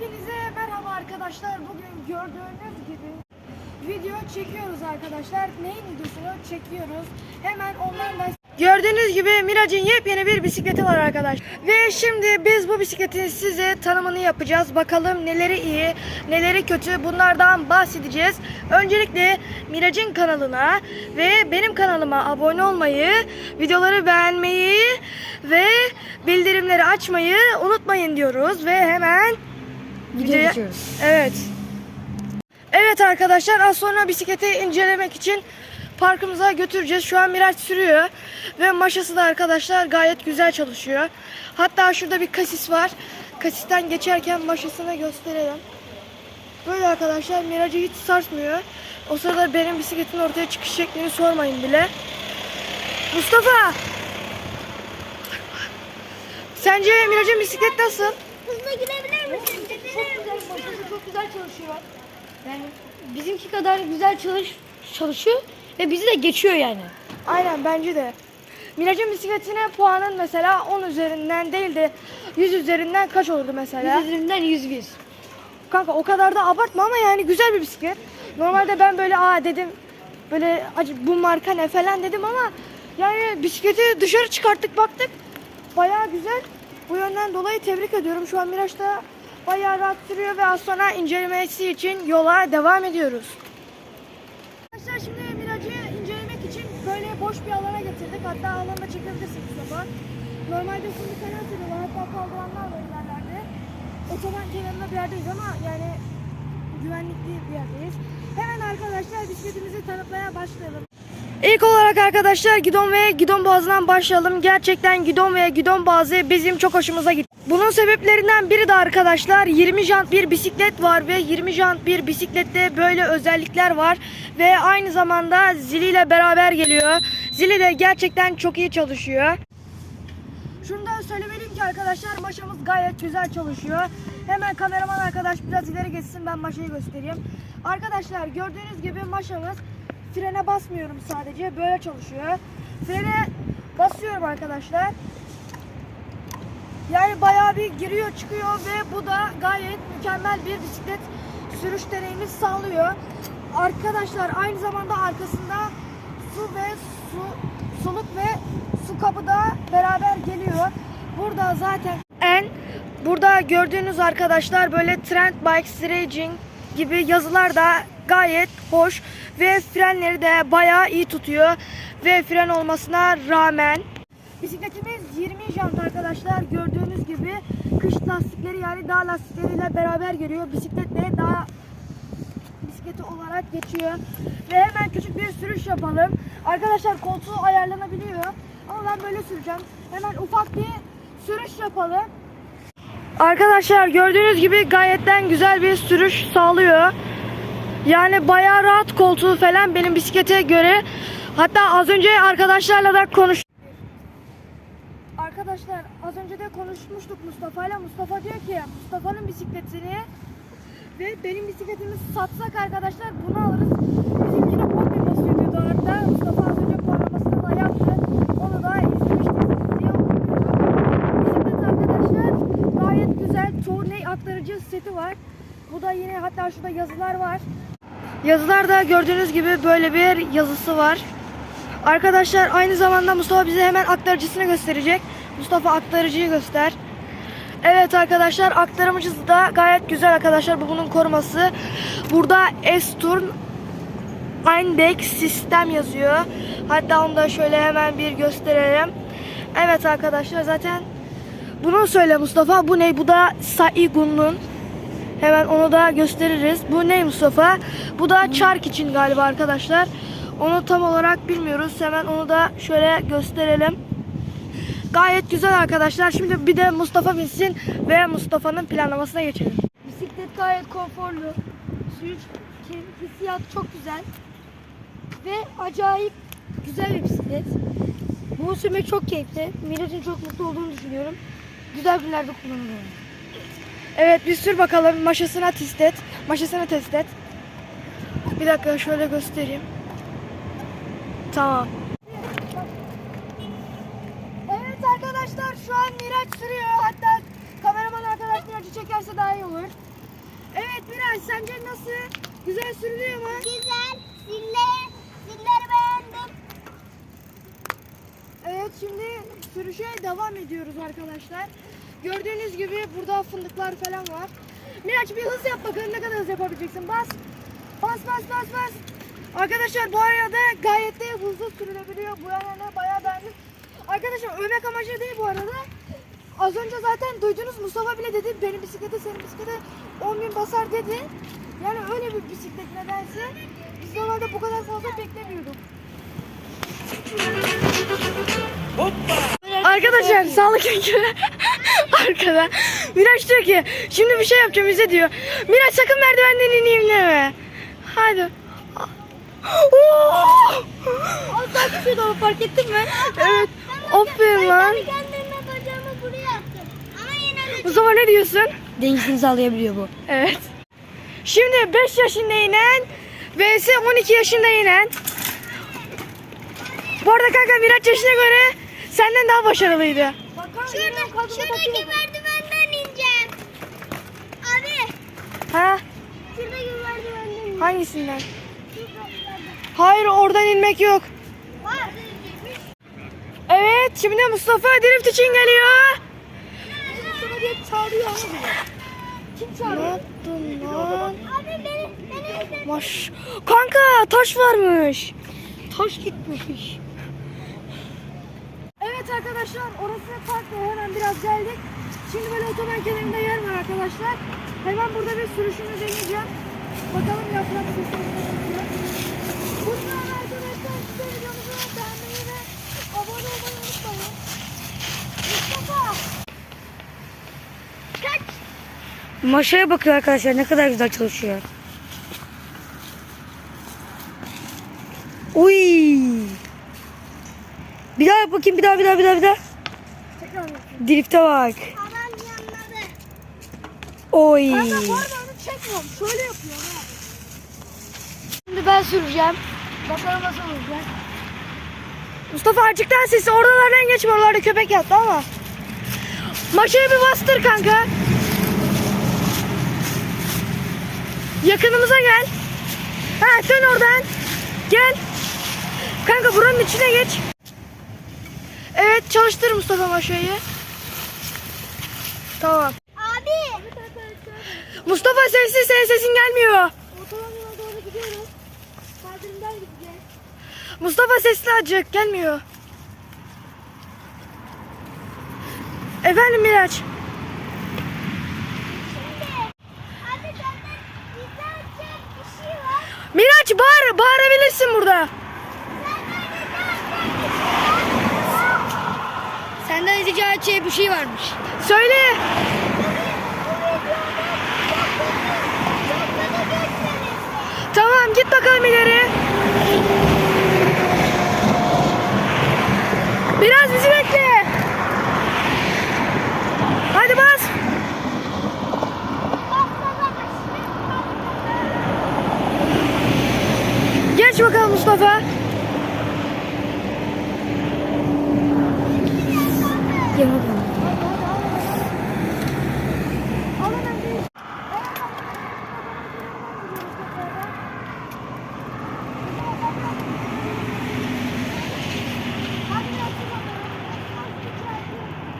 Hepinize merhaba arkadaşlar. Bugün gördüğünüz gibi video çekiyoruz arkadaşlar. Neyin videosunu çekiyoruz? Hemen onlarla Gördüğünüz gibi Miraç'ın yepyeni bir bisikleti var arkadaşlar. Ve şimdi biz bu bisikletin size tanımını yapacağız. Bakalım neleri iyi, neleri kötü bunlardan bahsedeceğiz. Öncelikle Miraç'ın kanalına ve benim kanalıma abone olmayı, videoları beğenmeyi ve bildirimleri açmayı unutmayın diyoruz. Ve hemen videoya... geçiyoruz. Evet. Evet arkadaşlar az sonra bisikleti incelemek için parkımıza götüreceğiz. Şu an Miraç sürüyor ve maşası da arkadaşlar gayet güzel çalışıyor. Hatta şurada bir kasis var. Kasisten geçerken maşasını gösterelim. Böyle arkadaşlar Miraç'ı hiç sarsmıyor. O sırada benim bisikletin ortaya çıkış şeklini sormayın bile. Mustafa! Sence Miraç'ın bisiklet nasıl? Hızına gidebilir misin? Çok güzel, maşası çok güzel çalışıyor. Yani bizimki kadar güzel çalış çalışıyor ve bizi de geçiyor yani. Aynen bence de. Miraç'ın bisikletine puanın mesela 10 üzerinden değil de 100 üzerinden kaç olurdu mesela? Biz üzerinden 101. Kanka o kadar da abartma ama yani güzel bir bisiklet. Normalde ben böyle aa dedim böyle acı bu marka ne falan dedim ama yani bisikleti dışarı çıkarttık baktık. Bayağı güzel. Bu yönden dolayı tebrik ediyorum. Şu an Miraç da bayağı rahat sürüyor ve az sonra incelemesi için yola devam ediyoruz. Arkadaşlar şimdi Miraç'ı incelemek için böyle boş bir alana getirdik. Hatta alanda çekebilirsiniz Mustafa. Normalde şimdi fena sürüyorlar. Hatta kaldıranlar var ilerlerde. Otoban kenarında bir yerdeyiz ama yani güvenlikli bir yerdeyiz. Hemen arkadaşlar bisikletimizi tanıtmaya başlayalım. İlk olarak arkadaşlar gidon ve gidon boğazından başlayalım. Gerçekten gidon ve gidon boğazı bizim çok hoşumuza gitti. Bunun sebeplerinden biri de arkadaşlar 20 jant bir bisiklet var ve 20 jant bir bisiklette böyle özellikler var. Ve aynı zamanda ziliyle beraber geliyor. Zili de gerçekten çok iyi çalışıyor. Şunu da söylemeliyim ki arkadaşlar maşamız gayet güzel çalışıyor. Hemen kameraman arkadaş biraz ileri geçsin ben maşayı göstereyim. Arkadaşlar gördüğünüz gibi maşamız frene basmıyorum sadece böyle çalışıyor. Frene basıyorum arkadaşlar. Yani bayağı bir giriyor çıkıyor ve bu da gayet mükemmel bir bisiklet sürüş deneyimi sağlıyor. Arkadaşlar aynı zamanda arkasında su ve su suluk ve su kabı da beraber geliyor. Burada zaten en burada gördüğünüz arkadaşlar böyle Trend Bikes Racing gibi yazılar da gayet hoş ve frenleri de bayağı iyi tutuyor ve fren olmasına rağmen Bisikletimiz 20 jant arkadaşlar gördüğünüz gibi kış lastikleri yani dağ lastikleriyle beraber geliyor. Bisikletle dağ bisikleti olarak geçiyor. Ve hemen küçük bir sürüş yapalım. Arkadaşlar koltuğu ayarlanabiliyor. Ama ben böyle süreceğim. Hemen ufak bir sürüş yapalım. Arkadaşlar gördüğünüz gibi gayetten güzel bir sürüş sağlıyor. Yani bayağı rahat koltuğu falan benim bisiklete göre. Hatta az önce arkadaşlarla da konuş. Arkadaşlar az önce de konuşmuştuk Mustafa'yla. Mustafa diyor ki Mustafa'nın bisikletini ve benim bisikletimi satsak arkadaşlar bunu alırız. Bizimkine komple basıyor diyordu hatta. Mustafa az önce puanlamasını da yaptı. Onu da izlemiştiniz diye. Bisiklet arkadaşlar gayet güzel. Tourney aktarıcı seti var. Bu da yine hatta şurada yazılar var. Yazılarda gördüğünüz gibi böyle bir yazısı var. Arkadaşlar aynı zamanda Mustafa bize hemen aktarıcısını gösterecek. Mustafa aktarıcıyı göster. Evet arkadaşlar aktarıcısı da gayet güzel arkadaşlar. Bu bunun koruması. Burada S-Turn Index sistem yazıyor. Hatta onu da şöyle hemen bir gösterelim. Evet arkadaşlar zaten bunu söyle Mustafa. Bu ne? Bu da Saigun'un. Hemen onu da gösteririz. Bu ne Mustafa? Bu da çark için galiba arkadaşlar. Onu tam olarak bilmiyoruz. Hemen onu da şöyle gösterelim. Gayet güzel arkadaşlar. Şimdi bir de Mustafa binsin ve Mustafa'nın planlamasına geçelim. Bisiklet gayet konforlu. Sürüş hissiyat çok güzel. Ve acayip güzel bir bisiklet. Bunu sürmek çok keyifli. Miraç'ın çok mutlu olduğunu düşünüyorum. Güzel günlerde kullanılıyor. Evet bir sür bakalım. Maşasına test et. Maşasını test et. Bir dakika şöyle göstereyim. Tamam. Evet arkadaşlar Miraç sürüyor. Hatta kameraman arkadaş Miraç'ı çekerse daha iyi olur. Evet Miraç sence nasıl? Güzel sürünüyor mu? Güzel. Zilleri, zilleri beğendim. Evet şimdi sürüşe devam ediyoruz arkadaşlar. Gördüğünüz gibi burada fındıklar falan var. Miraç bir hız yap bakalım ne kadar hız yapabileceksin. Bas. Bas bas bas bas. Arkadaşlar bu arada gayet de hızlı sürülebiliyor. Bu yana bayağı beğendim. Arkadaşlar övmek amacı değil bu arada. Az önce zaten duydunuz Mustafa bile dedi benim bisiklete senin bisiklete 10 bin basar dedi. Yani öyle bir bisiklet nedense. Biz normalde bu kadar fazla beklemiyorduk. Arkadaşlar sağlık ekibi arkada. Miraç diyor ki şimdi bir şey yapacağım bize diyor. Miraç sakın merdivenden ineyim deme. Hadi. Oo! Az daha düşüyordu ama fark ettin mi? Evet. Aferin lan. Mustafa ne diyorsun? Dengesini sağlayabiliyor bu. Evet. Şimdi 5 yaşında inen vs 12 yaşında inen. Bu arada kanka Miraç yaşına göre senden daha başarılıydı. şurada, şuradaki merdivenden ineceğim. Abi, Ha? şuradaki merdivenden ineceğim. Hangisinden? Hayır oradan inmek yok. Var. Evet şimdi Mustafa drift için geliyor. Diye çağırıyor ama Kim Ne yaptın lan? Abi beni, beni Maş. Kanka taş varmış. Taş gitmiş. Evet arkadaşlar orası park ve hemen biraz geldik. Şimdi böyle otoban kenarında yer var arkadaşlar. Hemen burada bir sürüşünü deneyeceğim. Bakalım yaprak sesleri. Bunlar arkadaşlar size videomuzu beğenmeyi ve abone olmayı unutmayın. Mustafa. kaç. Maşaya bakıyor arkadaşlar ne kadar güzel çalışıyor. Uy. Bir daha yap bakayım bir daha bir daha bir daha bir daha. Drift'e bak. Adam yanladı. Oy. Kanka bu arada onu çekmiyorum. Şöyle yapıyorum. Şimdi ben süreceğim. Bakalım nasıl olacak. Mustafa açıktan sesi oralardan geçme oralarda köpek yattı ama. Maşayı bir bastır kanka. Yakınımıza gel. Ha dön oradan. Gel. Kanka buranın içine geç. Evet çalıştır Mustafa maşayı. Tamam. Abi. Mustafa sessiz senin sesin gelmiyor. Otobanına doğru gidiyoruz. Kaldırımdan gideceğiz. Mustafa sesli acık gelmiyor. Efendim Miraç. Şimdi. Abi bende güzel çek bir şey var. Miraç bağır, bağırabilirsin burada. Senden rica edeceği bir şey varmış. Söyle. Tamam git bakalım ileri. Biraz bizi bekle. Hadi bas. Geç bakalım Mustafa.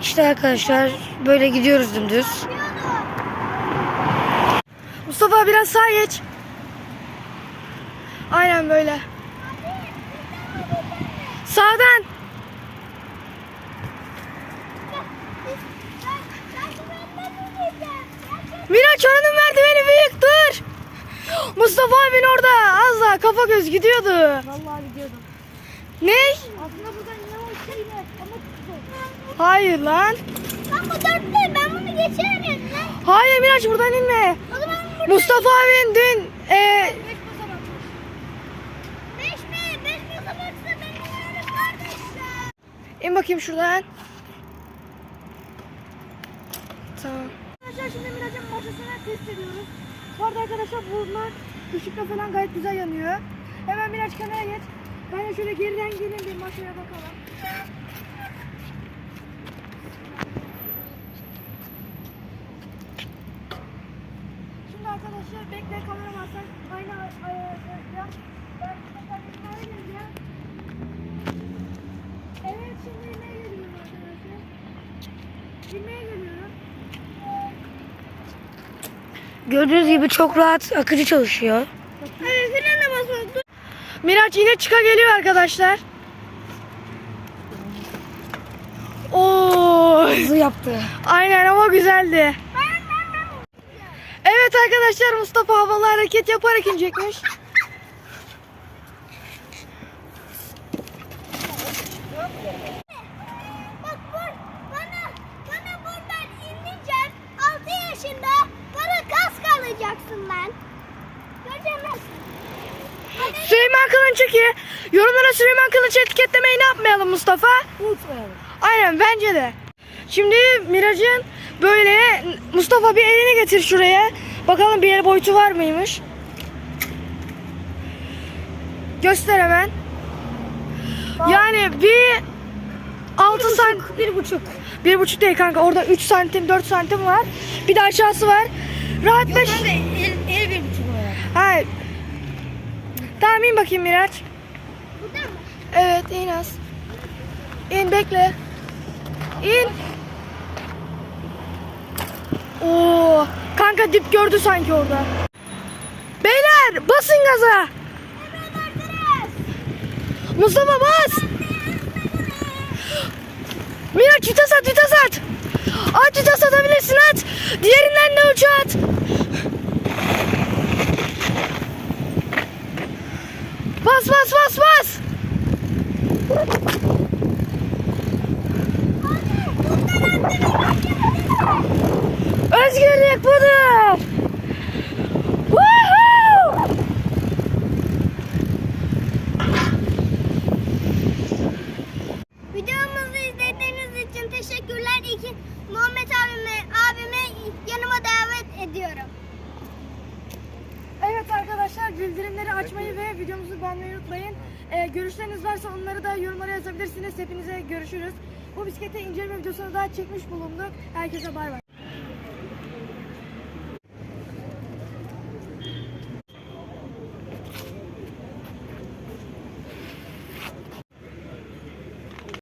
İşte arkadaşlar böyle gidiyoruz dümdüz. Mustafa biraz sağa geç. Aynen böyle. Sağdan. Miraç oranın merdiveni büyük dur. Mustafa abin orada az daha kafa göz gidiyordu. Vallahi gidiyordum. Ne? Aslında buradan ne o şey var ama. Hayır lan. Bak bu dört değil ben bunu geçerim lan. Hayır Miraç buradan inme. O zaman burada Mustafa abin dün e, in bakayım şuradan. Tamam. Arkadaşlar şimdi Miraç'ın maşasını test ediyoruz. Bu arada arkadaşlar bunlar ışıkla falan gayet güzel yanıyor. Hemen Miraç kenara geç. Ben de şöyle geriden gelin bir maşaya bakalım. Şimdi arkadaşlar bekle kameraman sen aynı ayarlayacağım. Ben tekrar binmeye geleceğim. Evet şimdi binmeye geliyorum arkadaşlar. Binmeye geliyorum. Gördüğünüz gibi çok rahat akıcı çalışıyor. Evet frene basmak. Dur. Miraç yine çıka geliyor arkadaşlar. Oo, Hızlı yaptı. aynen ama güzeldi. Evet arkadaşlar Mustafa havalı hareket yaparak inecekmiş. Bak bur, bana, bana buradan ineceğim. 6 yaşında bana kask alacaksın lan. Göremezsin. Süleyman Kılınç ki yorumlara Süleyman Kılınç etiketlemeyi ne yapmayalım Mustafa? Unutmayalım. Aynen bence de. Şimdi Miraç'ın böyle Mustafa bir elini getir şuraya. Bakalım bir el boyutu var mıymış? Göster hemen. Yani bir 6 santim, Bir buçuk. bir buçuk değil kanka orada 3 santim 4 santim var. Bir de aşağısı var. Rahat 5. El, el bir buçuk olarak. Hayır. Tamam in bakayım Miraç. Burada mı? Evet in az. İn bekle. İn. Oo, kanka dip gördü sanki orada. Beyler basın gaza. Mustafa bas. Miraç vites at vites at. At vites atabilirsin at. Diğerinden de uçu at. Bas bas bas. Arkadaşlar bildirimleri açmayı ve videomuzu beğenmeyi unutmayın. Ee, görüşleriniz varsa onları da yorumlara yazabilirsiniz. Hepinize görüşürüz. Bu bisiklete inceleme videosunu daha çekmiş bulunduk. Herkese bay bay.